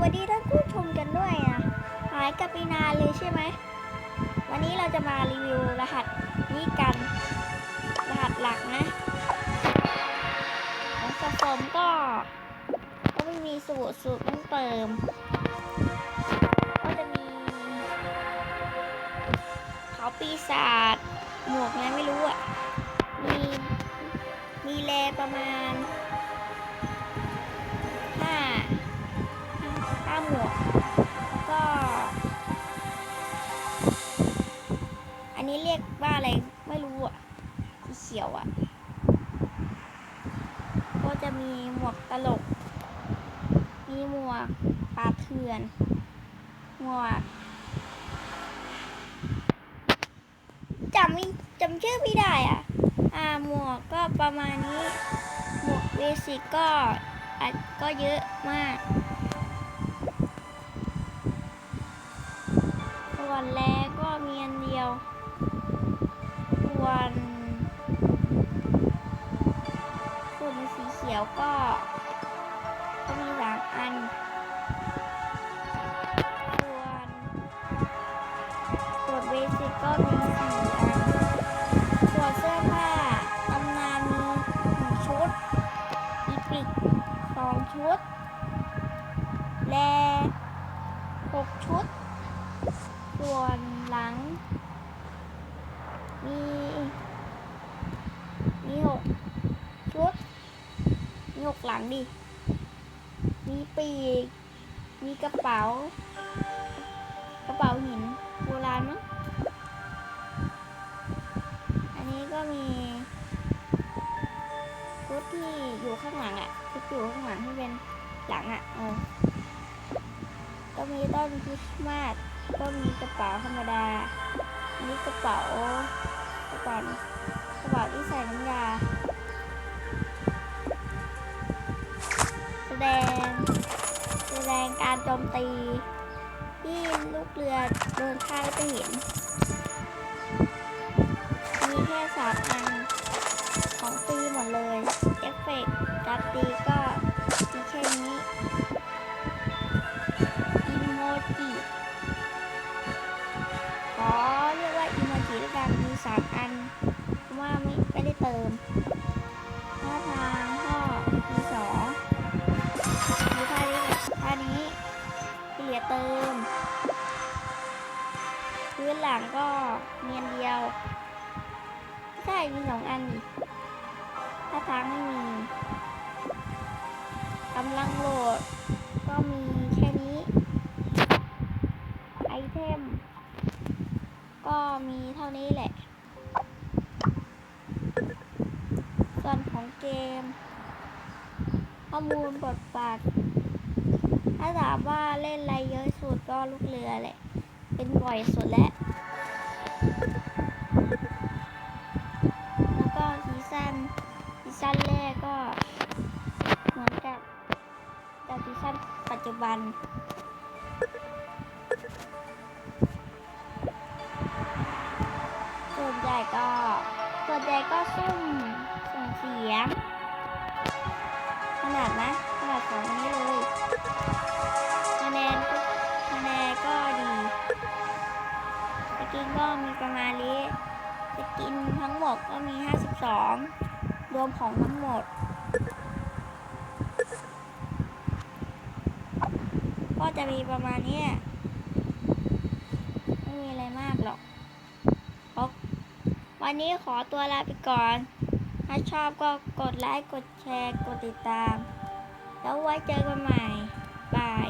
วัสดีท่านผู้ชมกันด้วยอะหายกับปีนานเลยใช่ไหม วันนี้เราจะมารีวิวรหัสนี้กัน รหัสหลักนะของสะสมก็ ก็ไม่มีสูตรสูตรต้องเติม ก็จะมีเขาปีศาจหมวกอะไรไม่รู้อะ มี มีแลประมาณ อะไรไม่รู้อะสีเขียวอะ ก็จะมีหมวกตลก มีหมวกปลาเถื่อน หมวกจำไม่จำชื่อไม่ได้อะ อ่าหมวกก็ประมาณนี้ หมวกเบสิกก็อะก็เยอะมากส่วนแรกก็มีอันเดียว ส่วนส่วนสีเขียวก็ก็มีสามอัน ส่วนส่วนเบสิกก็มีสี่อัน ส่วนเสื้อผ้าตำนานมีหนึ่งชุด อีปิกสองชุด และหกชุด ส่วนหลัง มีหกชุด มี หลังดิ มีปีก มีกระเป๋า กระเป๋าหินโบราณมั้ง อันนี้ก็มีชุดที่อยู่ข้างหลังอะ่ะชุดอยู่ข้างหลังที่เป็นหลังอะ่ะเออก็มีต้นคริสต์มาส ก็มีกระเป๋าธรรมดาอันนี้กระเป๋ากระเป๋ากระเป๋าที่ใส่น้ำยา ดง แสดงการโจมตี ที่ลูกเรือเดินข้ามไปเห็น มีแค่สามอันของฟรีหมดเลย เอฟเฟกต์การตีก็มีแค่นี้อิโมจิขอเรียกว่าอิโมจิด้วยกันมีสามอันเพราะว่าไม่ไม่ได้เติมท่าทางก็มีสอง ลือเติม พื้นหลังก็เนียนเดียวใช่มีสองอันนี่ถ้าทางไม่มีกำลังโหลด ก็มีแค่นี้ ไอเทม ก็มีเท่านี้แหละ ส่วนของเกม ข้อมูลบทบาทาถามว่าเล่นอะไรเยอะสุดก็ลูกเรือแหละ เป็นบ่อยสุดแล้ว แล้วก็ซีซั่นซีซั่นแรกก็ เหมือนกับกับซีซั่นปัจจุบันส่วนใหญ่ก็ส่วนใหญ่ก็ซุ่มส่งเสียง ขนาดนะ ขนาดของ มดก็มี 52 รวมของทั้งหมด ก็จะมีประมาณนี้ไม่มีอะไรมากหรอกวันนี้ขอตัวลาไปก่อน ถ้าชอบก็กดไลค์ กดแชร์ กดติดตาม แล้วไว้เจอกันใหม่ บาย